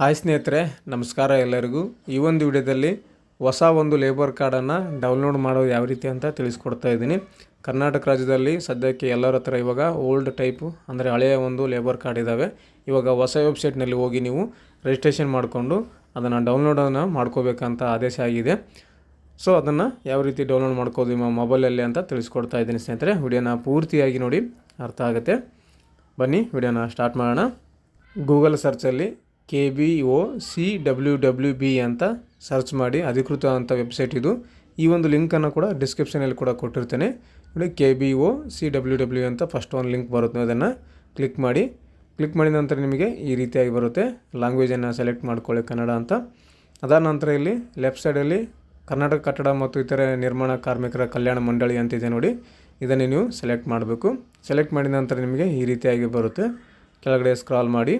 Hi ಸ್ನೇಹಿತರೆ, ನಮಸ್ಕಾರ ಎಲ್ಲರಿಗೂ. ಈ ಒಂದು ವಿಡಿಯೋದಲ್ಲಿ ಹೊಸ ಒಂದು ಲೇಬರ್ ಕಾರ್ಡನ್ನು ಡೌನ್ಲೋಡ್ ಮಾಡೋದು ಯಾವ ರೀತಿ ಅಂತ ತಿಳಿಸ್ಕೊಡ್ತಾ ಇದ್ದೀನಿ. ಕರ್ನಾಟಕ ರಾಜ್ಯದಲ್ಲಿ ಸದ್ಯಕ್ಕೆ ಎಲ್ಲರ ಹತ್ರ ಇವಾಗ ಓಲ್ಡ್ ಟೈಪು ಅಂದರೆ ಹಳೆಯ ಒಂದು ಲೇಬರ್ ಕಾರ್ಡ್ ಇದ್ದಾವೆ ಇವಾಗ ಹೊಸ ವೆಬ್ಸೈಟ್ನಲ್ಲಿ ಹೋಗಿ ನೀವು ರಿಜಿಸ್ಟ್ರೇಷನ್ ಮಾಡಿಕೊಂಡು ಅದನ್ನು ಡೌನ್ಲೋಡನ್ನು ಮಾಡ್ಕೋಬೇಕಂತ ಆದೇಶ ಆಗಿದೆ. ಸೊ ಅದನ್ನು ಯಾವ ರೀತಿ ಡೌನ್ಲೋಡ್ ಮಾಡ್ಕೋದು ನಿಮ್ಮ ಮೊಬೈಲಲ್ಲಿ ಅಂತ ತಿಳಿಸ್ಕೊಡ್ತಾ ಇದ್ದೀನಿ ಸ್ನೇಹಿತರೆ. ವಿಡಿಯೋನ ಪೂರ್ತಿಯಾಗಿ ನೋಡಿ, ಅರ್ಥ ಆಗುತ್ತೆ. ಬನ್ನಿ, ವಿಡಿಯೋನ ಸ್ಟಾರ್ಟ್ ಮಾಡೋಣ. Google ಸರ್ಚಲ್ಲಿ K B O C W W B ಅಂತ ಸರ್ಚ್ ಮಾಡಿ ಅಧಿಕೃತ ಅಂತ ವೆಬ್ಸೈಟ್ ಇದು. ಈ ಒಂದು ಲಿಂಕನ್ನು ಕೂಡ ಡಿಸ್ಕ್ರಿಪ್ಷನಲ್ಲಿ ಕೂಡ ಕೊಟ್ಟಿರ್ತೇನೆ. ನೋಡಿ K B O C W W ಅಂತ ಫಸ್ಟ್ ಒಂದು ಲಿಂಕ್ ಬರುತ್ತೆ. ಅದನ್ನು ಕ್ಲಿಕ್ ಮಾಡಿ. ಕ್ಲಿಕ್ ಮಾಡಿದ ನಂತರ ನಿಮಗೆ ಈ ರೀತಿಯಾಗಿ ಬರುತ್ತೆ. ಲ್ಯಾಂಗ್ವೇಜನ್ನು ಸೆಲೆಕ್ಟ್ ಮಾಡ್ಕೊಳ್ಳಿ ಕನ್ನಡ ಅಂತ. ಅದಾದ ನಂತರ ಇಲ್ಲಿ ಲೆಫ್ಟ್ ಸೈಡಲ್ಲಿ ಕರ್ನಾಟಕ ಕಟ್ಟಡ ಮತ್ತು ಇತರೆ ನಿರ್ಮಾಣ ಕಾರ್ಮಿಕರ ಕಲ್ಯಾಣ ಮಂಡಳಿ ಅಂತಿದೆ ನೋಡಿ. ಇದನ್ನೇ ನೀವು ಸೆಲೆಕ್ಟ್ ಮಾಡಬೇಕು. ಸೆಲೆಕ್ಟ್ ಮಾಡಿದ ನಂತರ ನಿಮಗೆ ಈ ರೀತಿಯಾಗಿ ಬರುತ್ತೆ. ಕೆಳಗಡೆ ಸ್ಕ್ರಾಲ್ ಮಾಡಿ.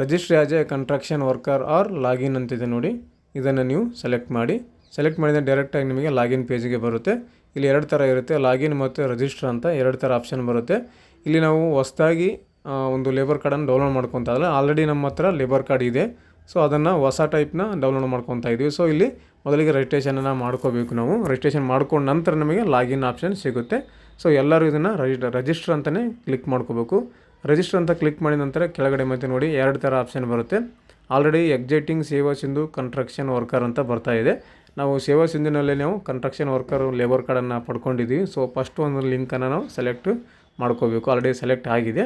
Registry as a construction worker or login ಅಂತಿದೆ ನೋಡಿ. ಇದನ್ನು ನೀವು ಸೆಲೆಕ್ಟ್ ಮಾಡಿ. ಸೆಲೆಕ್ಟ್ ಮಾಡಿದ ಡೈರೆಕ್ಟಾಗಿ ನಿಮಗೆ ಲಾಗಿನ್ ಪೇಜಿಗೆ ಬರುತ್ತೆ. ಇಲ್ಲಿ ಎರಡು ಥರ ಇರುತ್ತೆ, ಲಾಗಿನ್ ಮತ್ತು ರಿಜಿಸ್ಟರ್ ಅಂತ ಎರಡು ಥರ ಆಪ್ಷನ್ ಬರುತ್ತೆ. ಇಲ್ಲಿ ನಾವು ಹೊಸದಾಗಿ ಒಂದು ಲೇಬರ್ ಕಾರ್ಡನ್ನು ಡೌನ್ಲೋಡ್ ಮಾಡ್ಕೊತಾಯಿಲ್ಲ ಆಲ್ರೆಡಿ ನಮ್ಮ ಹತ್ರ ಲೇಬರ್ ಕಾರ್ಡ್ ಇದೆ. ಸೊ ಅದನ್ನು ಹೊಸ ಟೈಪ್ನ ಡೌನ್ಲೋಡ್ ಮಾಡ್ಕೊತಾ ಇದ್ದೀವಿ ಸೊ ಇಲ್ಲಿ ಮೊದಲಿಗೆ ರಿಜಿಸ್ಟ್ರೇಷನನ್ನು ಮಾಡ್ಕೋಬೇಕು ನಾವು. ರಿಜಿಸ್ಟ್ರೇಷನ್ ಮಾಡ್ಕೊಂಡ ನಂತರ ನಮಗೆ ಲಾಗಿನ್ ಆಪ್ಷನ್ ಸಿಗುತ್ತೆ. ಸೊ ಎಲ್ಲರೂ ಇದನ್ನು ರಿಜಿಸ್ಟರ್ ರಿಜಿಸ್ಟರ್ ಅಂತಲೇ ಕ್ಲಿಕ್ ಮಾಡ್ಕೋಬೇಕು. ರಿಜಿಸ್ಟರ್ ಅಂತ ಕ್ಲಿಕ್ ಮಾಡಿದ ನಂತರ ಕೆಳಗಡೆ ಮತ್ತೆ ನೋಡಿ ಎರಡು ಥರ ಆಪ್ಷನ್ ಬರುತ್ತೆ. ಆಲ್ರೆಡಿ ಎಕ್ಸೈಟಿಂಗ್ ಸೇವಾ ಸಿಂಧು ಕನ್ಸ್ಟ್ರಕ್ಷನ್ ವರ್ಕರ್ ಅಂತ ಬರ್ತಾ ಇದೆ. ನಾವು ಸೇವಾ ಸಿಂಧುನಲ್ಲಿ ನಾವು ಕನ್ಸ್ಟ್ರಕ್ಷನ್ ವರ್ಕರ್ ಲೇಬರ್ ಕಾರ್ಡನ್ನು ಪಡ್ಕೊಂಡಿದ್ದೀವಿ ಸೊ ಫಸ್ಟ್ ಒಂದು ಲಿಂಕನ್ನು ನಾವು ಸೆಲೆಕ್ಟ್ ಮಾಡ್ಕೋಬೇಕು. ಆಲ್ರೆಡಿ ಸೆಲೆಕ್ಟ್ ಆಗಿದೆ.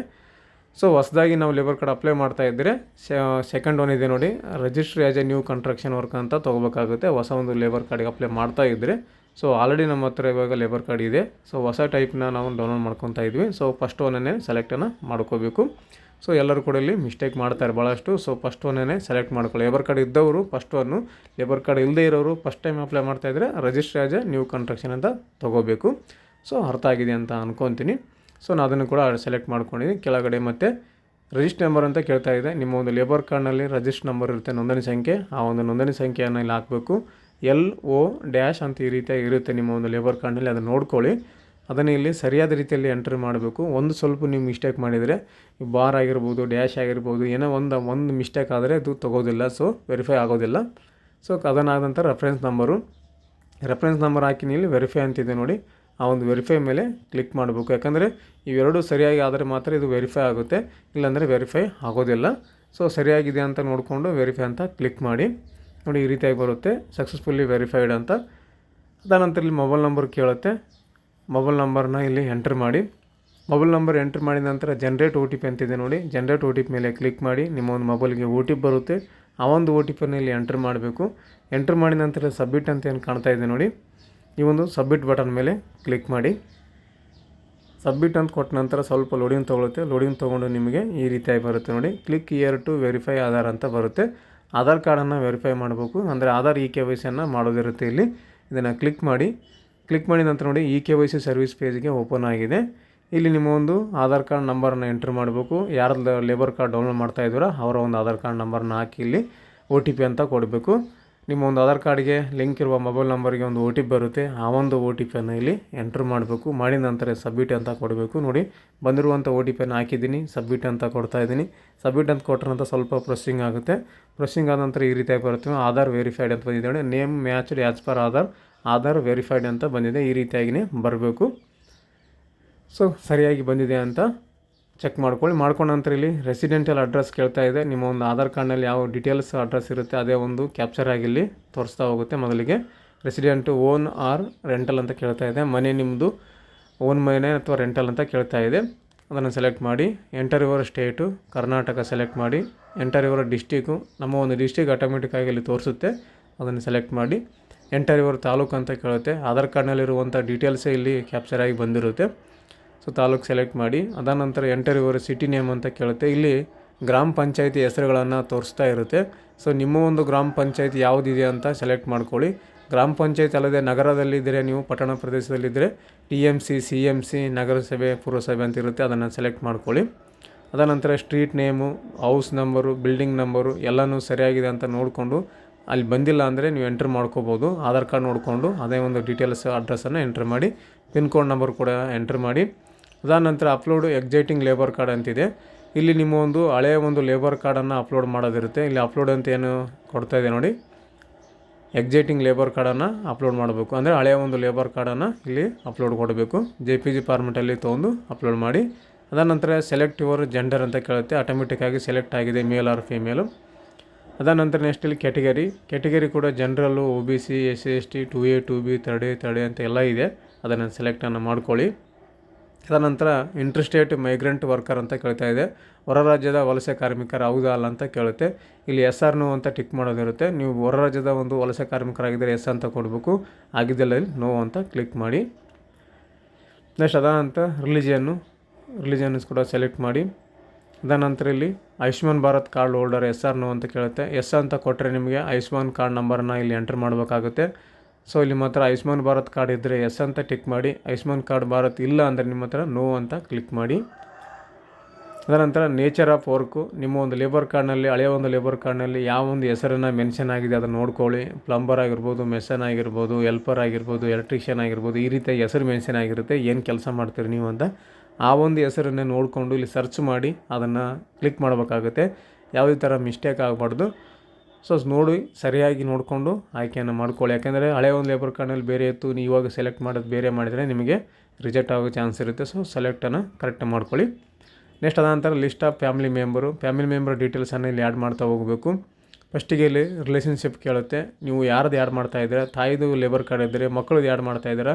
ಸೊ ಹೊಸದಾಗಿ ನಾವು ಲೇಬರ್ ಕಾರ್ಡ್ ಅಪ್ಲೈ ಮಾಡ್ತಾ ಇದ್ದರೆ ಸೆಕೆಂಡ್ ಒನ್ ಇದೆ ನೋಡಿ. Registry as a new construction work ಅಂತ ತೊಗೋಬೇಕಾಗುತ್ತೆ. ಹೊಸ ಒಂದು ಲೇಬರ್ ಕಾರ್ಡಿಗೆ ಅಪ್ಲೈ ಮಾಡ್ತಾ ಇದ್ದರೆ ಸೊ ಆಲ್ರೆಡಿ ನಮ್ಮ ಹತ್ರ ಇವಾಗ ಲೇಬರ್ ಕಾರ್ಡ್ ಇದೆ. ಸೊ ಹೊಸ ಟೈಪ್ನ ನಾವು ಡೌನ್ಲೋಡ್ ಮಾಡ್ಕೊತಾ ಇದ್ವಿ. ಸೊ ಫಸ್ಟ್ ಒನ್ನೇ ಸೆಲೆಕ್ಟನ್ನು ಮಾಡ್ಕೋಬೇಕು. ಸೊ ಎಲ್ಲರೂ ಕೂಡ ಇಲ್ಲಿ ಮಿಸ್ಟೇಕ್ ಮಾಡ್ತಾರೆ ಭಾಳಷ್ಟು ಸೊ ಫಸ್ಟ್ ಒನ್ನೇ ಸೆಲೆಕ್ಟ್ ಮಾಡ್ಕೊಳ್ಳಿ. ಲೇಬರ್ ಕಾರ್ಡ್ ಇದ್ದವರು ಫಸ್ಟ್ ಒನ್ನು ಲೇಬರ್ ಕಾರ್ಡ್ ಇಲ್ಲದೇ ಇರೋರು ಫಸ್ಟ್ ಟೈಮ್ ಅಪ್ಲೈ ಮಾಡ್ತಾ ಇದ್ದರೆ registry as a new construction ಅಂತ ತೊಗೋಬೇಕು. ಸೊ ಅರ್ಥ ಆಗಿದೆ ಅಂತ ಅನ್ಕೊತೀನಿ. ಸೊ ನಾನು ಅದನ್ನು ಕೂಡ ಸೆಲೆಕ್ಟ್ ಮಾಡ್ಕೊಂಡಿದ್ದೀನಿ ಕೆಳಗಡೆ ಮತ್ತು ರಿಜಿಸ್ಟರ್ ನಂಬರ್ ಅಂತ ಕೇಳ್ತಾ ಇದೆ. ನಿಮ್ಮ ಒಂದು ಲೇಬರ್ ಕಾರ್ಡ್ನಲ್ಲಿ ರಿಜಿಸ್ಟರ್ ನಂಬರ್ ಇರುತ್ತೆ. ನೋಂದಣಿ ಸಂಖ್ಯೆ. ಆ ಒಂದು ನೋಂದಣಿ ಸಂಖ್ಯೆಯನ್ನು ಇಲ್ಲಿ ಹಾಕಬೇಕು. ಎಲ್ ಒ ಡ್ಯಾಶ್ ಅಂತ ಈ ರೀತಿಯಾಗಿ ಇರುತ್ತೆ ನಿಮ್ಮ ಒಂದು ಲೇಬರ್ ಕಾರ್ಡ್ನಲ್ಲಿ ಅದನ್ನು ನೋಡ್ಕೊಳ್ಳಿ. ಅದನ್ನು ಇಲ್ಲಿ ಸರಿಯಾದ ರೀತಿಯಲ್ಲಿ ಎಂಟ್ರಿ ಮಾಡಬೇಕು. ಒಂದು ಸ್ವಲ್ಪ ನೀವು ಮಿಸ್ಟೇಕ್ ಮಾಡಿದರೆ ಬಾರ್ ಆಗಿರ್ಬೋದು, ಡ್ಯಾಶ್ ಆಗಿರ್ಬೋದು, ಏನೋ ಒಂದು ಒಂದು ಮಿಸ್ಟೇಕ್ ಆದರೆ ಅದು ತೊಗೋದಿಲ್ಲ ಸೊ ವೆರಿಫೈ ಆಗೋದಿಲ್ಲ. ಸೊ ಅದನ್ನಾದ ನಂತರ ರೆಫರೆನ್ಸ್ ನಂಬರು ರೆಫರೆನ್ಸ್ ನಂಬರ್ ಹಾಕಿ ಇಲ್ಲಿ ವೆರಿಫೈ ಅಂತಿದೆ ನೋಡಿ. ಆ ಒಂದು ವೆರಿಫೈ ಮೇಲೆ ಕ್ಲಿಕ್ ಮಾಡಬೇಕು. ಯಾಕಂದರೆ ಇವೆರಡೂ ಸರಿಯಾಗಿ ಆದರೆ ಮಾತ್ರ ಇದು ವೆರಿಫೈ ಆಗುತ್ತೆ. ಇಲ್ಲಾಂದರೆ ವೆರಿಫೈ ಆಗೋದಿಲ್ಲ. ಸೊ ಸರಿಯಾಗಿದೆ ಅಂತ ನೋಡಿಕೊಂಡು ವೆರಿಫೈ ಅಂತ ಕ್ಲಿಕ್ ಮಾಡಿ. ನೋಡಿ ಈ ರೀತಿಯಾಗಿ ಬರುತ್ತೆ. ಸಕ್ಸಸ್ಫುಲ್ಲಿ ವೆರಿಫೈಡ್ ಅಂತ. ಅದಾನಂತರ ಇಲ್ಲಿ ಮೊಬೈಲ್ ನಂಬರ್ ಕೇಳುತ್ತೆ. ಮೊಬೈಲ್ ನಂಬರ್ನ ಇಲ್ಲಿ ಎಂಟ್ರ್ ಮಾಡಿ. ಮೊಬೈಲ್ ನಂಬರ್ ಎಂಟ್ರ್ ಮಾಡಿದ ನಂತರ ಜನ್ರೇಟ್ ಒ ಟಿ ಪಿ ಅಂತಿದೆ ನೋಡಿ. ಜನ್ರೇಟ್ ಒ ಟಿ ಪಿ ಮೇಲೆ ಕ್ಲಿಕ್ ಮಾಡಿ. ನಿಮ್ಮ ಒಂದು ಮೊಬೈಲ್ಗೆ ಒ ಟಿ ಪಿ ಬರುತ್ತೆ. ಆ ಒಂದು ಒ ಟಿ ಪಿನ ಇಲ್ಲಿ ಎಂಟ್ರ್ ಮಾಡಬೇಕು. ಎಂಟ್ರ್ ಮಾಡಿದ ನಂತರ ಸಬ್ಮಿಟ್ ಅಂತ ಏನು ಕಾಣ್ತಾ ಇದೆ ನೋಡಿ. ಈ ಒಂದು ಸಬ್ಮಿಟ್ ಬಟನ್ ಮೇಲೆ ಕ್ಲಿಕ್ ಮಾಡಿ. ಸಬ್ಮಿಟ್ ಅಂತ ಕೊಟ್ಟ ನಂತರ ಸ್ವಲ್ಪ ಲೋಡಿಂಗ್ ತೊಗೊಳುತ್ತೆ. ಲೋಡಿಂಗ್ ತೊಗೊಂಡು ನಿಮಗೆ ಈ ರೀತಿಯಾಗಿ ಬರುತ್ತೆ ನೋಡಿ. Click here to verify Aadhaar ಅಂತ ಬರುತ್ತೆ. ಆಧಾರ್ ಕಾರ್ಡನ್ನು ವೆರಿಫೈ ಮಾಡಬೇಕು. ಅಂದರೆ ಆಧಾರ್ ಇ ಕೆ ವೈ ಸಿಯನ್ನು ಮಾಡೋದಿರುತ್ತೆ ಇಲ್ಲಿ. ಇದನ್ನು ಕ್ಲಿಕ್ ಮಾಡಿ. ಕ್ಲಿಕ್ ಮಾಡಿದ ನಂತರ ನೋಡಿ E K Y C service ಪೇಜ್ಗೆ open ಆಗಿದೆ. ಇಲ್ಲಿ ನಿಮ್ಮ ಒಂದು ಆಧಾರ್ ಕಾರ್ಡ್ ನಂಬರನ್ನು ಎಂಟ್ರ್ ಮಾಡಬೇಕು. ಯಾರ್ದು ಲೇಬರ್ ಕಾರ್ಡ್ ಡೌನ್ಲೋಡ್ ಮಾಡ್ತಾ ಇದ್ದೀರೋ ಅವರ ಒಂದು ಆಧಾರ್ ಕಾರ್ಡ್ ನಂಬರ್ನ ಹಾಕಿ ಇಲ್ಲಿ ಒ ಟಿ ಪಿ ಅಂತ ಕೊಡಬೇಕು. ನಿಮ್ಮ ಒಂದು ಆಧಾರ್ ಕಾರ್ಡ್ಗೆ ಲಿಂಕ್ ಇರುವ ಮೊಬೈಲ್ ನಂಬರ್ಗೆ ಒಂದು ಒ ಟಿ ಪಿ ಬರುತ್ತೆ. ಆ ಒಂದು ಒ ಟಿ ಪಿಯನ್ನು ಇಲ್ಲಿ ಎಂಟ್ರ್ ಮಾಡಬೇಕು. ಮಾಡಿದ ನಂತರ ಸಬ್ಮಿಟ್ ಅಂತ ಕೊಡಬೇಕು. ನೋಡಿ ಬಂದಿರುವಂಥ ಒ ಟಿ ಪಿಯನ್ನು ಹಾಕಿದ್ದೀನಿ. ಸಬ್ಮಿಟ್ ಅಂತ ಕೊಡ್ತಾ ಇದ್ದೀನಿ. ಸಬ್ಮಿಟ್ ಅಂತ ಕೊಟ್ಟರೆ ಸ್ವಲ್ಪ ಪ್ರೊಸೆಸಿಂಗ್ ಆಗುತ್ತೆ. ಪ್ರೊಸೆಸಿಂಗ್ ಆದ ನಂತರ ಈ ರೀತಿಯಾಗಿ ಬರುತ್ತೆ. ಆಧಾರ್ ವೆರಿಫೈಡ್ ಅಂತ ಬಂದಿದೆ. ನೋಡಿ, name matched as per Aadhaar. Aadhaar verified ಅಂತ ಬಂದಿದೆ. ಈ ರೀತಿಯಾಗಿಯೇ ಬರಬೇಕು. ಸೊ, ಸರಿಯಾಗಿ ಬಂದಿದೆ ಅಂತ ಚೆಕ್ ಮಾಡ್ಕೊಳ್ಳಿ. ಮಾಡ್ಕೊಂಡ ನಂತರ ಇಲ್ಲಿ ರೆಸಿಡೆಂಟಲ್ ಅಡ್ರೆಸ್ ಕೇಳ್ತಾ ಇದೆ. ನಿಮ್ಮ ಒಂದು ಆಧಾರ್ ಕಾರ್ಡ್ನಲ್ಲಿ ಯಾವ ಡೀಟೇಲ್ಸ್ ಅಡ್ರೆಸ್ ಇರುತ್ತೆ ಅದೇ ಒಂದು ಕ್ಯಾಪ್ಚರ್ ಆಗಿ ಇಲ್ಲಿ ತೋರಿಸ್ತಾ ಹೋಗುತ್ತೆ ಮೊದಲಿಗೆ. ರೆಸಿಡೆಂಟ್ ಓನ್ ಆರ್ ರೆಂಟಲ್ ಅಂತ ಕೇಳ್ತಾ ಇದೆ. ಮನೆ ನಿಮ್ಮದು ಓನ್ ಮನೆ ಅಥವಾ ರೆಂಟಲ್ ಅಂತ ಕೇಳ್ತಾ ಇದೆ. ಅದನ್ನು ಸೆಲೆಕ್ಟ್ ಮಾಡಿ. Enter your state Karnataka select ಮಾಡಿ. ಎಂಟರ್ ಯುವರ್ ಡಿಸ್ಟಿಕ್ಕು ನಮ್ಮ ಒಂದು ಡಿಸ್ಟಿಕ್ ಆಟೋಮೆಟಿಕ್ಕಾಗಿ ಇಲ್ಲಿ ತೋರಿಸುತ್ತೆ. ಅದನ್ನು ಸೆಲೆಕ್ಟ್ ಮಾಡಿ. ಎಂಟರ್ ಯುವರ್ ತಾಲೂಕು ಅಂತ ಕೇಳುತ್ತೆ. ಆಧಾರ್ ಕಾರ್ಡ್ನಲ್ಲಿರುವಂಥ ಡೀಟೇಲ್ಸೇ ಇಲ್ಲಿ ಕ್ಯಾಪ್ಚರ್ ಆಗಿ ಬಂದಿರುತ್ತೆ. ಸೊ ತಾಲೂಕು ಸೆಲೆಕ್ಟ್ ಮಾಡಿ ಅದಾನಂತರ ಎಂಟರ್ ಯುವರ್ ಸಿಟಿ ನೇಮ್ ಅಂತ ಕೇಳುತ್ತೆ. ಇಲ್ಲಿ ಗ್ರಾಮ ಪಂಚಾಯತಿ ಹೆಸರುಗಳನ್ನು ತೋರಿಸ್ತಾ ಇರುತ್ತೆ. ಸೊ ನಿಮ್ಮ ಒಂದು ಗ್ರಾಮ ಪಂಚಾಯತಿ ಯಾವುದಿದೆ ಅಂತ ಸೆಲೆಕ್ಟ್ ಮಾಡ್ಕೊಳ್ಳಿ. ಗ್ರಾಮ ಪಂಚಾಯತ್ ಅಲ್ಲದೆ ನಗರದಲ್ಲಿದ್ದರೆ ನೀವು, ಪಟ್ಟಣ ಪ್ರದೇಶದಲ್ಲಿದ್ದರೆ T M C C M C, ನಗರಸಭೆ, ಪುರಸಭೆ ಅಂತ ಇರುತ್ತೆ, ಅದನ್ನು ಸೆಲೆಕ್ಟ್ ಮಾಡ್ಕೊಳ್ಳಿ. ಅದನಂತರ street name, house number, building number, ಎಲ್ಲನೂ ಸರಿಯಾಗಿದೆ ಅಂತ ನೋಡಿಕೊಂಡು, ಅಲ್ಲಿ ಬಂದಿಲ್ಲ ಅಂದರೆ ನೀವು ಎಂಟ್ರ್ ಮಾಡ್ಕೋಬೋದು. ಆಧಾರ್ ಕಾರ್ಡ್ ನೋಡಿಕೊಂಡು, ಅದೇ ಒಂದು ಡೀಟೇಲ್ಸ್ ಅಡ್ರೆಸ್ಸನ್ನು ಎಂಟ್ರ್ ಮಾಡಿ, ಪಿನ್ ಕೋಡ್ ನಂಬರ್ ಕೂಡ ಎಂಟ್ರ್ ಮಾಡಿ. ಅದಾದ ನಂತರ ಅಪ್ಲೋಡ್ ಎಕ್ಸೈಟಿಂಗ್ ಲೇಬರ್ ಕಾರ್ಡ್ ಅಂತಿದೆ. ಇಲ್ಲಿ ನಿಮ್ಮ ಒಂದು ಹಳೆಯ ಒಂದು ಲೇಬರ್ ಕಾರ್ಡನ್ನು ಅಪ್ಲೋಡ್ ಮಾಡೋದಿರುತ್ತೆ. ಇಲ್ಲಿ ಅಪ್ಲೋಡ್ ಅಂತ ಏನು ಕೊಡ್ತಾ ಇದೆ ನೋಡಿ. ಎಕ್ಸೈಟಿಂಗ್ ಲೇಬರ್ ಕಾರ್ಡನ್ನು ಅಪ್ಲೋಡ್ ಮಾಡಬೇಕು. ಅಂದರೆ ಹಳೆಯ ಒಂದು ಲೇಬರ್ ಕಾರ್ಡನ್ನು ಇಲ್ಲಿ ಅಪ್ಲೋಡ್ ಕೊಡಬೇಕು. ಜೆ ಪಿ ಜಿ ಫಾರ್ಮೆಟಲ್ಲಿ ತೊಗೊಂಡು ಅಪ್ಲೋಡ್ ಮಾಡಿ. ಅದಾದ ನಂತರ ಸೆಲೆಕ್ಟ್ ಯುವರ್ ಜೆಂಡರ್ ಅಂತ ಕೇಳುತ್ತೆ. ಆಟೋಮೆಟಿಕ್ಕಾಗಿ ಸೆಲೆಕ್ಟ್ ಆಗಿದೆ ಮೇಲ್ ಆರ್ ಫಿಮೇಲು ಅದಾದ ನಂತರ ನೆಕ್ಸ್ಟ್ ಇಲ್ಲಿ ಕ್ಯಾಟಗರಿ ಕ್ಯಾಟಗರಿ ಕೂಡ general O B C S C S T two A two B third A third A ಅಂತ ಎಲ್ಲ ಇದೆ. ಅದನ್ನು ಸೆಲೆಕ್ಟನ್ನು ಮಾಡ್ಕೊಳ್ಳಿ. ಅದಾದ ನಂತರ ಇಂಟ್ರೆಸ್ಟೇಟ್ ಮೈಗ್ರೆಂಟ್ ವರ್ಕರ್ ಅಂತ ಕೇಳ್ತಾ ಇದೆ. ಹೊರ ರಾಜ್ಯದ ವಲಸೆ ಕಾರ್ಮಿಕರು ಹೌದಾ ಅಲ್ಲ ಅಂತ ಕೇಳುತ್ತೆ. ಇಲ್ಲಿ ಎಸ್ ಆರ್ ನೋ ಅಂತ ಟಿಕ್ ಮಾಡೋದಿರುತ್ತೆ. ನೀವು ಹೊರ ರಾಜ್ಯದ ಒಂದು ವಲಸೆ ಕಾರ್ಮಿಕರಾಗಿದ್ದರೆ ಎಸ್ ಅಂತ ಕೊಡಬೇಕು. ಆಗಿದ್ದಲ್ಲಿ ನೋ ಅಂತ ಕ್ಲಿಕ್ ಮಾಡಿ. ನೆಕ್ಸ್ಟ್ ಅದಾನಂತರ ರಿಲಿಜಿಯನ್ನು ರಿಲಿಜಿಯನ್ಸ್ ಕೂಡ ಸೆಲೆಕ್ಟ್ ಮಾಡಿ. ಅದಾನಂತರ ಇಲ್ಲಿ Ayushman Bharat card holder yes or no ಅಂತ ಕೇಳುತ್ತೆ. ಎಸ್ ಅಂತ ಕೊಟ್ಟರೆ ನಿಮಗೆ ಆಯುಷ್ಮಾನ್ ಕಾರ್ಡ್ ನಂಬರನ್ನು ಇಲ್ಲಿ ಎಂಟರ್ ಮಾಡಬೇಕಾಗುತ್ತೆ. ಸೊ ಇಲ್ಲಿ ಹತ್ರ ಆಯುಷ್ಮಾನ್ ಭಾರತ್ ಕಾರ್ಡ್ ಇದ್ದರೆ ಎಸ್ ಅಂತ ಟಿಕ್ ಮಾಡಿ, ಆಯುಷ್ಮಾನ್ ಕಾರ್ಡ್ ಭಾರತ್ ಇಲ್ಲ ಅಂದರೆ ನಿಮ್ಮ ಹತ್ರ ನೋ ಅಂತ ಕ್ಲಿಕ್ ಮಾಡಿ. ಅದನಂತರ ನೇಚರ್ ಆಫ್ ವರ್ಕು ನಿಮ್ಮ ಒಂದು ಲೇಬರ್ ಕಾರ್ಡ್ನಲ್ಲಿ ಹಳೆಯ ಒಂದು ಲೇಬರ್ ಕಾರ್ಡ್ನಲ್ಲಿ ಯಾವ ಒಂದು ಹೆಸರನ್ನು ಮೆನ್ಷನ್ ಆಗಿದೆ ಅದನ್ನು ನೋಡ್ಕೊಳ್ಳಿ. ಪ್ಲಂಬರ್ ಆಗಿರ್ಬೋದು ಮೆಸನ್ ಆಗಿರ್ಬೋದು ಹೆಲ್ಪರ್ ಆಗಿರ್ಬೋದು ಎಲೆಕ್ಟ್ರಿಷಿಯನ್ ಆಗಿರ್ಬೋದು, ಈ ರೀತಿಯ ಹೆಸರು ಮೆನ್ಷನ್ ಆಗಿರುತ್ತೆ. ಏನು ಕೆಲಸ ಮಾಡ್ತೀರಿ ನೀವು ಅಂತ ಆ ಒಂದು ಹೆಸರನ್ನೇ ನೋಡಿಕೊಂಡು ಇಲ್ಲಿ ಸರ್ಚ್ ಮಾಡಿ ಅದನ್ನು ಕ್ಲಿಕ್ ಮಾಡಬೇಕಾಗುತ್ತೆ. ಯಾವುದೇ ಥರ ಮಿಸ್ಟೇಕ್ ಆಗಬಾರ್ದು. ಸೊ ನೋಡಿ, ಸರಿಯಾಗಿ ನೋಡಿಕೊಂಡು ಆಯ್ಕೆಯನ್ನು ಮಾಡ್ಕೊಳ್ಳಿ. ಯಾಕೆಂದರೆ ಹಳೆ ಒಂದು ಲೇಬರ್ ಕಾರ್ಡ್ನಲ್ಲಿ ಬೇರೆ ಇತ್ತು, ನೀವು ಇವಾಗ ಸೆಲೆಕ್ಟ್ ಮಾಡೋದು ಬೇರೆ ಮಾಡಿದರೆ ನಿಮಗೆ ರಿಜೆಕ್ಟ್ ಆಗೋ ಚಾನ್ಸ್ ಇರುತ್ತೆ. ಸೊ ಸೆಲೆಕ್ಟನ್ನು ಕರೆಕ್ಟ್ ಮಾಡ್ಕೊಳ್ಳಿ. ನೆಕ್ಸ್ಟ್ ಅದ ನಂತರ list of family member family member ಡೀಟೇಲ್ಸನ್ನು ಇಲ್ಲಿ ಆ್ಯಡ್ ಮಾಡ್ತಾ ಹೋಗಬೇಕು. ಫಸ್ಟಿಗೆ ಇಲ್ಲಿ ರಿಲೇಷನ್ಶಿಪ್ ಕೇಳುತ್ತೆ. ನೀವು ಯಾರ್ದು ಆ್ಯಡ್ ಮಾಡ್ತಾ ಇದ್ದೀರಾ? ತಾಯಿದು ಲೇಬರ್ ಕಾರ್ಡ್ ಇದ್ದರೆ ಮಕ್ಕಳದು ಆ್ಯಡ್ ಮಾಡ್ತಾ ಇದ್ದೀರಾ?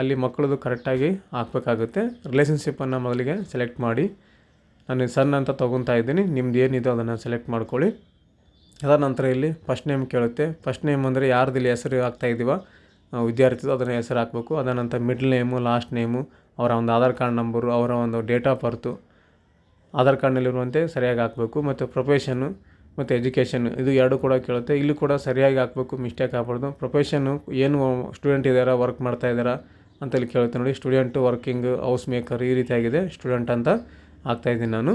ಅಲ್ಲಿ ಮಕ್ಕಳದು ಕರೆಕ್ಟಾಗಿ ಹಾಕ್ಬೇಕಾಗುತ್ತೆ. ರಿಲೇಷನ್ಶಿಪ್ಪನ್ನು ಮೊದಲಿಗೆ ಸೆಲೆಕ್ಟ್ ಮಾಡಿ. ನಾನು ಸಣ್ಣ ಅಂತ ತೊಗೊತಾ ಇದ್ದೀನಿ. ನಿಮ್ದು ಏನಿದೆ ಅದನ್ನು ಸೆಲೆಕ್ಟ್ ಮಾಡ್ಕೊಳ್ಳಿ. ಅದಾದ ನಂತರ ಇಲ್ಲಿ ಫಸ್ಟ್ ನೇಮ್ ಕೇಳುತ್ತೆ. ಫಸ್ಟ್ ನೇಮ್ ಅಂದರೆ ಯಾರ್ದು ಇಲ್ಲಿ ಹೆಸರು ಹಾಕ್ತಾ ಇದ್ದೀವ ವಿದ್ಯಾರ್ಥಿದು ಅದನ್ನು ಹೆಸರು ಹಾಕಬೇಕು. ಅದಾದ ನಂತರ ಮಿಡ್ಲ್ ನೇಮು ಲಾಸ್ಟ್ ನೇಮು ಅವರ ಒಂದು ಆಧಾರ್ ಕಾರ್ಡ್ ನಂಬರು ಅವರ ಒಂದು ಡೇಟ್ ಆಫ್ ಬರ್ತು ಆಧಾರ್ ಕಾರ್ಡ್ನಲ್ಲಿರುವಂತೆ ಸರಿಯಾಗಿ ಹಾಕಬೇಕು. ಮತ್ತು ಪ್ರೊಫೆಷನ್ನು ಮತ್ತು ಎಜುಕೇಷನ್ ಇದು ಎರಡು ಕೂಡ ಕೇಳುತ್ತೆ. ಇಲ್ಲಿ ಕೂಡ ಸರಿಯಾಗಿ ಹಾಕಬೇಕು ಮಿಸ್ಟೇಕ್ ಆಗಬಾರ್ದು. ಪ್ರೊಫೆಷನ್ನು ಏನು ಸ್ಟೂಡೆಂಟ್ ಇದ್ದಾರಾ ವರ್ಕ್ ಮಾಡ್ತಾ ಇದ್ದಾರಾ ಅಂತ ಇಲ್ಲಿ ಕೇಳುತ್ತೆ ನೋಡಿ. ಸ್ಟೂಡೆಂಟು ವರ್ಕಿಂಗ್ ಹೌಸ್ ಮೇಕರ್ ಈ ರೀತಿಯಾಗಿದೆ. ಸ್ಟೂಡೆಂಟ್ ಅಂತ ಹಾಕ್ತಾಯಿದ್ದೀನಿ ನಾನು.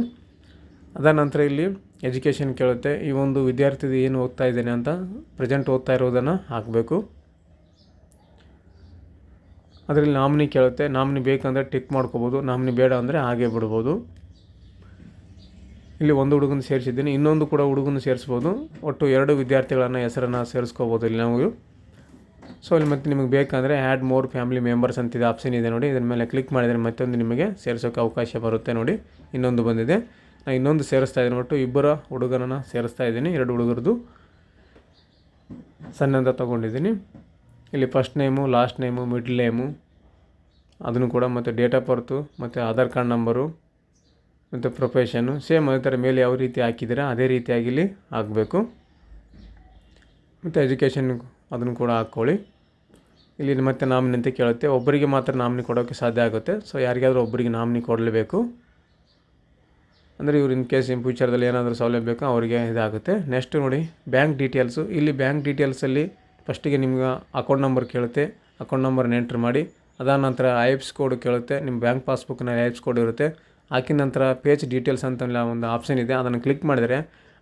ಅದಾದ ನಂತರ ಇಲ್ಲಿ ಎಜುಕೇಷನ್ ಕೇಳುತ್ತೆ. ಈ ಒಂದು ವಿದ್ಯಾರ್ಥಿ ಏನು ಓದ್ತಾ ಇದ್ದೇನೆ ಅಂತ ಪ್ರೆಸೆಂಟ್ ಓದ್ತಾ ಇರೋದನ್ನು ಹಾಕಬೇಕು. ಅದರಲ್ಲಿ ನಾಮಿನಿ ಕೇಳುತ್ತೆ. ನಾಮಿನಿ ಬೇಕಂದರೆ ಟಿಕ್ ಮಾಡ್ಕೋಬೋದು. ನಾಮಿನಿ ಬೇಡ ಅಂದರೆ ಹಾಗೆ ಬಿಡ್ಬೋದು. ಇಲ್ಲಿ ಒಂದು ಹುಡುಗನ ಸೇರಿಸಿದ್ದೀನಿ. ಇನ್ನೊಂದು ಕೂಡ ಹುಡುಗನ ಸೇರಿಸ್ಬೋದು. ಒಟ್ಟು ಎರಡು ವಿದ್ಯಾರ್ಥಿಗಳನ್ನು ಹೆಸರನ್ನು ಸೇರಿಸ್ಕೋಬೋದು ಇಲ್ಲಿ ನಾವು. ಸೊ ಇಲ್ಲಿ ಮತ್ತೆ ನಿಮಗೆ ಬೇಕಂದರೆ ಆ್ಯಡ್ ಮೋರ್ ಫ್ಯಾಮಿಲಿ ಮೆಂಬರ್ಸ್ ಅಂತಿದೆ. ಆಪ್ಷನ್ ಇದೆ ನೋಡಿ. ಇದರ ಮೇಲೆ ಕ್ಲಿಕ್ ಮಾಡಿದರೆ ಮತ್ತೊಂದು ನಿಮಗೆ ಸೇರಿಸೋಕೆ ಅವಕಾಶ ಬರುತ್ತೆ ನೋಡಿ. ಇನ್ನೊಂದು ಬಂದಿದೆ. ಇನ್ನೊಂದು ಸೇರಿಸ್ತಾ ಇದ್ದೀನಿ. ಒಟ್ಟು ಇಬ್ಬರ ಹುಡುಗರನ್ನ ಸೇರಿಸ್ತಾ ಇದ್ದೀನಿ. ಎರಡು ಹುಡುಗರದು ಸಣ್ಣಂತ ತೊಗೊಂಡಿದ್ದೀನಿ. ಇಲ್ಲಿ first name last name middle name ಅದನ್ನು ಕೂಡ ಮತ್ತು ಡೇಟ್ ಆಫ್ ಬರ್ತು ಮತ್ತು ಆಧಾರ್ ಕಾರ್ಡ್ ನಂಬರು ಮತ್ತು ಪ್ರೊಫೆಷನು ಸೇಮ್ ಅದೇ ಥರ ಮೇಲೆ ಯಾವ ರೀತಿ ಹಾಕಿದ್ದೀರಾ ಅದೇ ರೀತಿಯಾಗಿ ಇಲ್ಲಿ ಹಾಕಬೇಕು. ಮತ್ತು ಎಜುಕೇಷನ್ ಅದನ್ನು ಕೂಡ ಹಾಕ್ಕೊಳ್ಳಿ. ಇಲ್ಲಿ ಮತ್ತೆ ನಾಮಿನಿ ಅಂತ ಕೇಳುತ್ತೆ. ಒಬ್ಬರಿಗೆ ಮಾತ್ರ ನಾಮಿನಿ ಕೊಡೋಕ್ಕೆ ಸಾಧ್ಯ ಆಗುತ್ತೆ. ಸೊ ಯಾರಿಗಾದರೂ ಒಬ್ಬರಿಗೆ ನಾಮಿನಿ ಕೊಡಲೇಬೇಕು. ಅಂದರೆ ಇವ್ರು ಇನ್ ಕೇಸ್ ಇನ್ ಫ್ಯೂಚರ್ದಲ್ಲಿ ಏನಾದರೂ ಸೌಲಭ್ಯ ಬೇಕು ಅವರಿಗೆ ಇದಾಗುತ್ತೆ. ನೆಕ್ಸ್ಟ್ ನೋಡಿ ಬ್ಯಾಂಕ್ ಡೀಟೇಲ್ಸು ಇಲ್ಲಿ ಬ್ಯಾಂಕ್ ಡೀಟೇಲ್ಸಲ್ಲಿ ಫಸ್ಟಿಗೆ ನಿಮ್ಗೆ ಅಕೌಂಟ್ ನಂಬರ್ ಕೇಳುತ್ತೆ. ಅಕೌಂಟ್ ನಂಬರ್ನ ಎಂಟ್ರ್ ಮಾಡಿ, ಅದಾದ ನಂತರ ಐ ಕೋಡ್ ಕೇಳುತ್ತೆ. ನಿಮ್ಮ ಬ್ಯಾಂಕ್ ಪಾಸ್ಬುಕ್ನಲ್ಲಿ ಐ ಎಫ್ಸ್ ಕೋಡ್ ಇರುತ್ತೆ. ಹಾಕಿದ ನಂತರ ಪೇಜ್ ಡೀಟೇಲ್ಸ್ ಅಂತ ಒಂದು ಆಪ್ಷನ್ ಇದೆ. ಅದನ್ನು ಕ್ಲಿಕ್ ಮಾಡಿದರೆ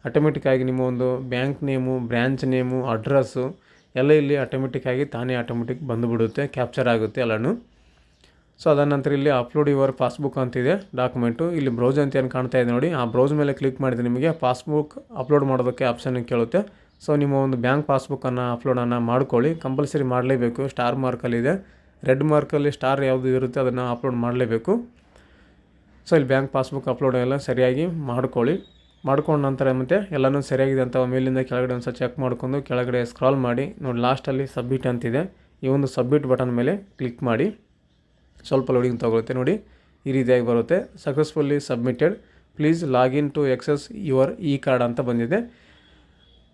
ಆಟೋಮೆಟಿಕ್ಕಾಗಿ ನಿಮ್ಮ ಒಂದು bank name branch name address ಎಲ್ಲ ಇಲ್ಲಿ ಆಟೋಮೆಟಿಕ್ಕಾಗಿ ತಾನೇ ಆಟೋಮೆಟಿಕ್ ಬಂದುಬಿಡುತ್ತೆ ಕ್ಯಾಪ್ಚರ್ ಆಗುತ್ತೆ ಎಲ್ಲನೂ. ಸೊ ಅದಾದ ನಂತರ ಇಲ್ಲಿ ಅಪ್ಲೋಡ್ ಯುವರ್ ಪಾಸ್ಬುಕ್ ಅಂತಿದೆ ಡಾಕ್ಯುಮೆಂಟು ಇಲ್ಲಿ ಬ್ರೌಸ್ ಅಂತ ಏನು ಕಾಣ್ತಾ ಇದೆ ನೋಡಿ, ಆ ಬ್ರೌಸ್ ಮೇಲೆ ಕ್ಲಿಕ್ ಮಾಡಿದರೆ ನಿಮಗೆ ಪಾಸ್ಬುಕ್ ಅಪ್ಲೋಡ್ ಮಾಡೋದಕ್ಕೆ ಆಪ್ಷನ್ ಕೇಳುತ್ತೆ. ಸೊ ನಿಮ್ಮ ಒಂದು ಬ್ಯಾಂಕ್ ಪಾಸ್ಬುಕ್ಕನ್ನು ಅಪ್ಲೋಡನ್ನು ಮಾಡ್ಕೊಳ್ಳಿ ಕಂಪಲ್ಸರಿ ಮಾಡಲೇಬೇಕು ಸ್ಟಾರ್ ಮಾರ್ಕಲ್ಲಿದೆ ರೆಡ್ ಮಾರ್ಕಲ್ಲಿ ಸ್ಟಾರ್ ಯಾವುದು ಇರುತ್ತೆ ಅದನ್ನು ಅಪ್ಲೋಡ್ ಮಾಡಲೇಬೇಕು. ಸೊ ಇಲ್ಲಿ ಬ್ಯಾಂಕ್ ಪಾಸ್ಬುಕ್ ಅಪ್ಲೋಡ್ ಎಲ್ಲ ಸರಿಯಾಗಿ ಮಾಡ್ಕೊಳ್ಳಿ. ಮಾಡ್ಕೊಂಡ ನಂತರ ಮತ್ತೆ ಎಲ್ಲನೂ ಸರಿಯಾಗಿದೆ ಅಂತ ಮೇಲಿಂದ ಕೆಳಗಡೆ ಒಂದು ಸಹ ಚೆಕ್ ಮಾಡ್ಕೊಂಡು ಕೆಳಗಡೆ ಸ್ಕ್ರಾಲ್ ಮಾಡಿ, ನೋಡಿ ಲಾಸ್ಟಲ್ಲಿ ಸಬ್ಮಿಟ್ ಅಂತಿದೆ. ಈ ಒಂದು ಸಬ್ಮಿಟ್ ಬಟನ್ ಮೇಲೆ ಕ್ಲಿಕ್ ಮಾಡಿ. ಸ್ವಲ್ಪ ಲೋಡಿಂಗ್ ತೊಗೊಳುತ್ತೆ ನೋಡಿ, ಈ ರೀತಿಯಾಗಿ ಬರುತ್ತೆ. Successfully submitted please login to access your E card ಅಂತ ಬಂದಿದೆ.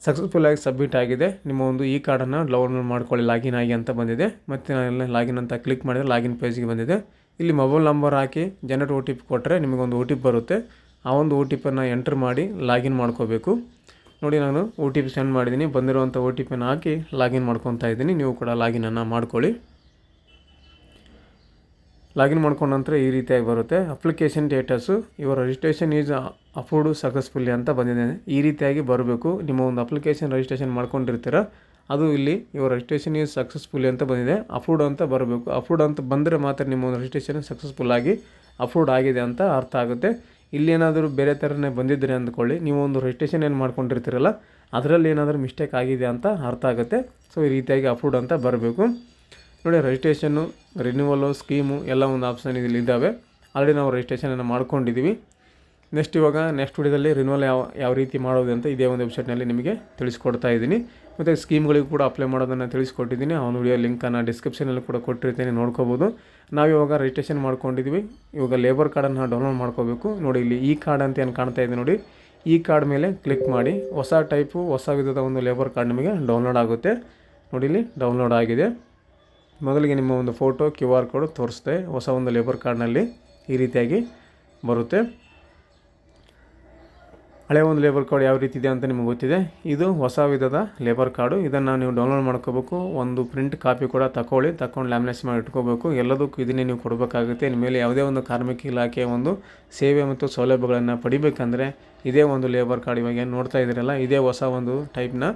ಸಕ್ಸಸ್ಫುಲ್ಲಾಗಿ ಸಬ್ಮಿಟ್ ಆಗಿದೆ. ನಿಮ್ಮ ಒಂದು ಇ ಕಾರ್ಡನ್ನು ಡೌನ್ಲೋಡ್ ಮಾಡ್ಕೊಳ್ಳಿ ಲಾಗಿನ್ ಆಗಿ ಅಂತ ಬಂದಿದೆ. ಮತ್ತು ನಾನು ಲಾಗಿನ್ ಅಂತ ಕ್ಲಿಕ್ ಮಾಡಿದರೆ ಲಾಗಿನ್ ಪೇಜ್ಗೆ ಬಂದಿದೆ. ಇಲ್ಲಿ ಮೊಬೈಲ್ ನಂಬರ್ ಹಾಕಿ ಜನರೇಟ್ ಒ ಟಿ ಪಿ ಕೊಟ್ಟರೆ ನಿಮಗೊಂದು ಒ ಟಿ ಪಿ ಬರುತ್ತೆ. ಆ ಒಂದು ಒ ಟಿ ಪಿಯನ್ನು ಎಂಟ್ರ್ ಮಾಡಿ ಲಾಗಿನ್ ಮಾಡ್ಕೋಬೇಕು. ನೋಡಿ, ನಾನು ಒ ಟಿ ಪಿ ಸೆಂಡ್ ಮಾಡಿದ್ದೀನಿ. ಬಂದಿರುವಂಥ ಒ ಟಿ ಪಿನ ಹಾಕಿ ಲಾಗಿನ್ ಮಾಡ್ಕೊತಾ ಇದ್ದೀನಿ. ನೀವು ಕೂಡ ಲಾಗಿನನ್ನು ಮಾಡ್ಕೊಳ್ಳಿ. ಲಾಗಿನ್ ಮಾಡ್ಕೊಂಡ ನಂತರ ಈ ರೀತಿಯಾಗಿ ಬರುತ್ತೆ. ಅಪ್ಲಿಕೇಶನ್ ಡೇಟಸು, ಇವರ ರಿಜಿಸ್ಟ್ರೇಷನ್ ಈಸ್ ಅಪ್ರೂವ್ಡ್ ಸಕ್ಸಸ್ಫುಲ್ಲಿ ಅಂತ ಬಂದಿದೆ. ಈ ರೀತಿಯಾಗಿ ಬರಬೇಕು. ನಿಮ್ಮ ಒಂದು ಅಪ್ಲಿಕೇಶನ್ ರಿಜಿಸ್ಟ್ರೇಷನ್ ಮಾಡ್ಕೊಂಡಿರ್ತೀರ, ಅದು ಇಲ್ಲಿ ಇವರ ರಿಜಿಸ್ಟ್ರೇಷನ್ ಈಸ್ ಸಕ್ಸಸ್ಫುಲ್ಲಿ ಅಂತ ಬಂದಿದೆ. ಅಪ್ರೂವ್ಡ್ ಅಂತ ಬರಬೇಕು. ಅಪ್ರೂವ್ಡ್ ಅಂತ ಬಂದರೆ ಮಾತ್ರ ನಿಮ್ಮ ಒಂದು ರಿಜಿಸ್ಟ್ರೇಷನ್ ಸಕ್ಸಸ್ಫುಲ್ ಆಗಿ ಅಪ್ರೂವ್ಡ್ ಆಗಿದೆ ಅಂತ ಅರ್ಥ ಆಗುತ್ತೆ. ಇಲ್ಲಿ ಏನಾದರೂ ಬೇರೆ ಥರನೇ ಬಂದಿದ್ದರೆ ಅಂದ್ಕೊಳ್ಳಿ. ನೀವು ಒಂದು ರಿಜಿಸ್ಟ್ರೇಷನ್ ಏನು ಮಾಡ್ಕೊಂಡಿರ್ತೀರಲ್ಲ, ಅದರಲ್ಲಿ ಏನಾದರೂ ಮಿಸ್ಟೇಕ್ ಆಗಿದೆ ಅಂತ ಅರ್ಥ ಆಗುತ್ತೆ. ಸೊ ಈ ರೀತಿಯಾಗಿ ಅಪ್ರೂವ್ಡ್ ಅಂತ ಬರಬೇಕು. ನೋಡಿ ರಿಜಿಸ್ಟ್ರೇಷನ್ನು ರಿನ್ಯೂವಲು ಸ್ಕೀಮು ಎಲ್ಲ ಒಂದು ಆಪ್ಷನ್ ಇಲ್ಲಿ ಇದ್ದಾವೆ. ಆಲ್ರೆಡಿ ನಾವು ರಿಜಿಸ್ಟ್ರೇಷನನ್ನು ಮಾಡ್ಕೊಂಡಿದ್ದೀವಿ ನೆಕ್ಸ್ಟ್ ಇವಾಗ ನೆಕ್ಸ್ಟ್ ವಿಡಿಯೋದಲ್ಲಿ ರಿನ್ಯೂವಲ್ ಯಾವ ಯಾವ ರೀತಿ ಮಾಡೋದು ಅಂತ ಇದೇ ಒಂದು ವೆಬ್ಸೈಟ್ನಲ್ಲಿ ನಿಮಗೆ ತಿಳಿಸ್ಕೊಡ್ತಾ ಇದ್ದೀನಿ. ಮತ್ತು ಸ್ಕೀಮ್ಗಳಿಗೂ ಕೂಡ ಅಪ್ಲೈ ಮಾಡೋದನ್ನು ತಿಳಿಸ್ಕೊಟ್ಟಿದ್ದೀನಿ. ಒಂದು ವಿಡಿಯೋ ಲಿಂಕನ್ನು ಡಿಸ್ಕ್ರಿಪ್ಷನಲ್ಲಿ ಕೂಡ ಕೊಟ್ಟಿರ್ತೀನಿ, ನೋಡ್ಕೋಬೋದು. ನಾವು ಇವಾಗ ರಿಜಿಸ್ಟ್ರೇಷನ್ ಮಾಡ್ಕೊಂಡಿದ್ವಿ. ಇವಾಗ ಲೇಬರ್ ಕಾರ್ಡನ್ನು ಡೌನ್ಲೋಡ್ ಮಾಡ್ಕೋಬೇಕು. ನೋಡಿ, ಇಲ್ಲಿ ಈ ಕಾರ್ಡ್ ಅಂತ ಏನು ಕಾಣ್ತಾ ಇದೆ ನೋಡಿ. ಈ ಕಾರ್ಡ್ ಮೇಲೆ ಕ್ಲಿಕ್ ಮಾಡಿ, ಹೊಸ ಟೈಪು ಹೊಸ ವಿಧದ ಒಂದು ಲೇಬರ್ ಕಾರ್ಡ್ ನಿಮಗೆ ಡೌನ್ಲೋಡ್ ಆಗುತ್ತೆ. ನೋಡಿ, ಇಲ್ಲಿ ಡೌನ್ಲೋಡ್ ಆಗಿದೆ. ಮೊದಲಿಗೆ ನಿಮ್ಮ ಒಂದು ಫೋಟೋ, ಕ್ಯೂ ಆರ್ ಕೋಡ್ ತೋರಿಸ್ತೆ ಹೊಸ ಒಂದು ಲೇಬರ್ ಕಾರ್ಡ್ನಲ್ಲಿ ಈ ರೀತಿಯಾಗಿ ಬರುತ್ತೆ. ಹಳೆ ಒಂದು ಲೇಬರ್ ಕಾರ್ಡ್ ಯಾವ ರೀತಿ ಇದೆ ಅಂತ ನಿಮಗೆ ಗೊತ್ತಿದೆ. ಇದು ಹೊಸ ವಿಧದ ಲೇಬರ್ ಕಾರ್ಡು. ಇದನ್ನು ನೀವು ಡೌನ್ಲೋಡ್ ಮಾಡ್ಕೋಬೇಕು. ಒಂದು ಪ್ರಿಂಟ್ ಕಾಪಿ ಕೂಡ ತಗೊಳ್ಳಿ ತಗೊಂಡು ಲ್ಯಾಮಿನೇಷನ್ ಮಾಡಿ ಇಟ್ಕೋಬೇಕು. ಎಲ್ಲದಕ್ಕೂ ಇದನ್ನೇ ನೀವು ಕೊಡಬೇಕಾಗುತ್ತೆ. ನಿಮ್ಮ ಮೇಲೆ ಯಾವುದೇ ಒಂದು ಕಾರ್ಮಿಕ ಇಲಾಖೆಯ ಒಂದು ಸೇವೆ ಮತ್ತು ಸೌಲಭ್ಯಗಳನ್ನು ಪಡಿಬೇಕಂದ್ರೆ ಇದೇ ಒಂದು ಲೇಬರ್ ಕಾರ್ಡ್ ಇವಾಗ ನೋಡ್ತಾ ಇದ್ದೀರಲ್ಲ, ಇದೇ ಹೊಸ ಒಂದು ಟೈಪ್ನ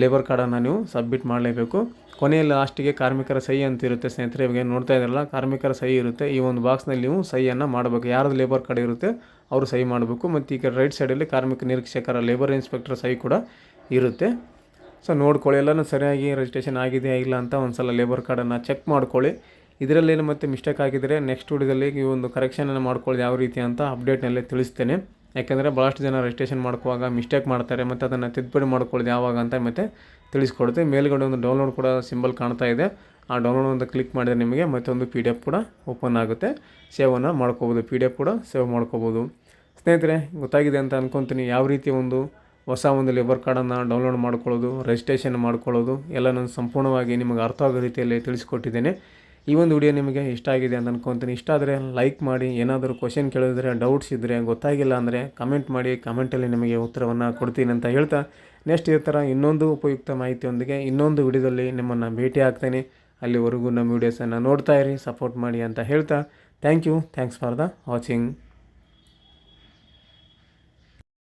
ಲೇಬರ್ ಕಾರ್ಡನ್ನು ನೀವು ಸಬ್ಮಿಟ್ ಮಾಡಲೇಬೇಕು. ಕೊನೆಯ ಲಾಸ್ಟಿಗೆ ಕಾರ್ಮಿಕರ ಸಹಿ ಅಂತ ಇರುತ್ತೆ ಸ್ನೇಹಿತರೆ, ಇವಾಗ ನೋಡ್ತಾ ಇದ್ದಾರಲ್ಲ, ಕಾರ್ಮಿಕರ ಸಹಿ ಇರುತ್ತೆ. ಈ ಒಂದು ಬಾಕ್ಸ್ನಲ್ಲಿ ನೀವು ಸಹಿಯನ್ನು ಮಾಡಬೇಕು. ಯಾರ್ದು ಲೇಬರ್ ಕಾರ್ಡ್ ಇರುತ್ತೆ, ಅವರು ಸಹಿ ಮಾಡಬೇಕು. ಮತ್ತು ಈಗ ರೈಟ್ ಸೈಡಲ್ಲಿ ಕಾರ್ಮಿಕ ನಿರೀಕ್ಷಕರ ಲೇಬರ್ ಇನ್ಸ್ಪೆಕ್ಟರ್ ಸಹಿ ಕೂಡ ಇರುತ್ತೆ. ಸೊ ನೋಡ್ಕೊಳ್ಳಿ. ಎಲ್ಲನೂ ಸರಿಯಾಗಿ ರಿಜಿಸ್ಟ್ರೇಷನ್ ಆಗಿದೆಯಾ ಇಲ್ಲ ಅಂತ ಒಂದು ಸಲ ಲೇಬರ್ ಕಾರ್ಡನ್ನು ಚೆಕ್ ಮಾಡ್ಕೊಳ್ಳಿ. ಇದರಲ್ಲೇನು ಮತ್ತೆ ಮಿಸ್ಟೇಕ್ ಆಗಿದ್ದರೆ ನೆಕ್ಸ್ಟ್ ವಿಡಿಯೋದಲ್ಲಿ ಈ ಒಂದು ಕರೆಕ್ಷನನ್ನು ಮಾಡ್ಕೊಳ್ಳಿ. ಯಾವ ರೀತಿ ಅಂತ ಅಪ್ಡೇಟ್ನಲ್ಲೇ ತಿಳಿಸ್ತೇನೆ. ಯಾಕೆಂದರೆ ಭಾಳಷ್ಟು ಜನ ರಿಜಿಸ್ಟ್ರೇಷನ್ ಮಾಡ್ಕೋವಾಗ ಮಿಸ್ಟೇಕ್ ಮಾಡ್ತಾರೆ, ಮತ್ತು ಅದನ್ನು ತಿದ್ದುಪಡಿ ಮಾಡ್ಕೊಳ್ಳೋದು ಯಾವಾಗ ಅಂತ ಮತ್ತೆ ತಿಳಿಸ್ಕೊಡುತ್ತೆ. ಮೇಲ್ಗಡೆ ಒಂದು ಡೌನ್ಲೋಡ್ ಕೂಡ ಸಿಂಬಲ್ ಕಾಣ್ತಾ ಇದೆ. ಆ ಡೌನ್ಲೋಡ್ ಒಂದು ಕ್ಲಿಕ್ ಮಾಡಿದರೆ ನಿಮಗೆ ಮತ್ತೊಂದು ಪಿ ಡಿ ಎಫ್ ಕೂಡ ಓಪನ್ ಆಗುತ್ತೆ. ಸೇವನ್ನು ಮಾಡ್ಕೋಬೋದು. ಪಿ ಡಿ ಎಫ್ ಕೂಡ ಸೇವ್ ಮಾಡ್ಕೋಬೋದು. ಸ್ನೇಹಿತರೆ, ಗೊತ್ತಾಗಿದೆ ಅಂತ ಅನ್ಕೊತೀನಿ. ಯಾವ ರೀತಿ ಒಂದು ಹೊಸ ಒಂದು ಲೇಬರ್ ಕಾರ್ಡನ್ನು ಡೌನ್ಲೋಡ್ ಮಾಡ್ಕೊಳ್ಳೋದು ರಿಜಿಸ್ಟ್ರೇಷನ್ ಮಾಡ್ಕೊಳ್ಳೋದು ಎಲ್ಲ ನಾನು ಸಂಪೂರ್ಣವಾಗಿ ನಿಮಗೆ ಅರ್ಥ ಆಗೋ ರೀತಿಯಲ್ಲಿ ತಿಳಿಸ್ಕೊಟ್ಟಿದ್ದೇನೆ. ಈ ಒಂದು ವಿಡಿಯೋ ನಿಮಗೆ ಇಷ್ಟ ಆಗಿದೆ ಅಂತ ಅನ್ಕೊತೀನಿ. ಇಷ್ಟ ಆದರೆ ಲೈಕ್ ಮಾಡಿ, ಏನಾದರೂ ಕ್ವಶನ್ ಕೇಳಿದ್ರೆ ಡೌಟ್ಸ್ ಇದ್ದರೆ ಗೊತ್ತಾಗಿಲ್ಲ ಅಂದರೆ ಕಮೆಂಟ್ ಮಾಡಿ ಕಮೆಂಟಲ್ಲಿ ನಿಮಗೆ ಉತ್ತರವನ್ನು ಕೊಡ್ತೀನಿ ಅಂತ ಹೇಳ್ತಾ ನೆಕ್ಸ್ಟ್ ಈ ಥರ ಇನ್ನೊಂದು ಉಪಯುಕ್ತ ಮಾಹಿತಿಯೊಂದಿಗೆ ಇನ್ನೊಂದು ವಿಡಿಯೋದಲ್ಲಿ ನಿಮ್ಮನ್ನು ಭೇಟಿ ಆಗ್ತೇನೆ. ಅಲ್ಲಿವರೆಗೂ ನಮ್ಮ ವೀಡಿಯೋಸನ್ನು ನೋಡ್ತಾ ಇರಿ ಸಪೋರ್ಟ್ ಮಾಡಿ ಅಂತ ಹೇಳ್ತಾ thank you thanks for the watching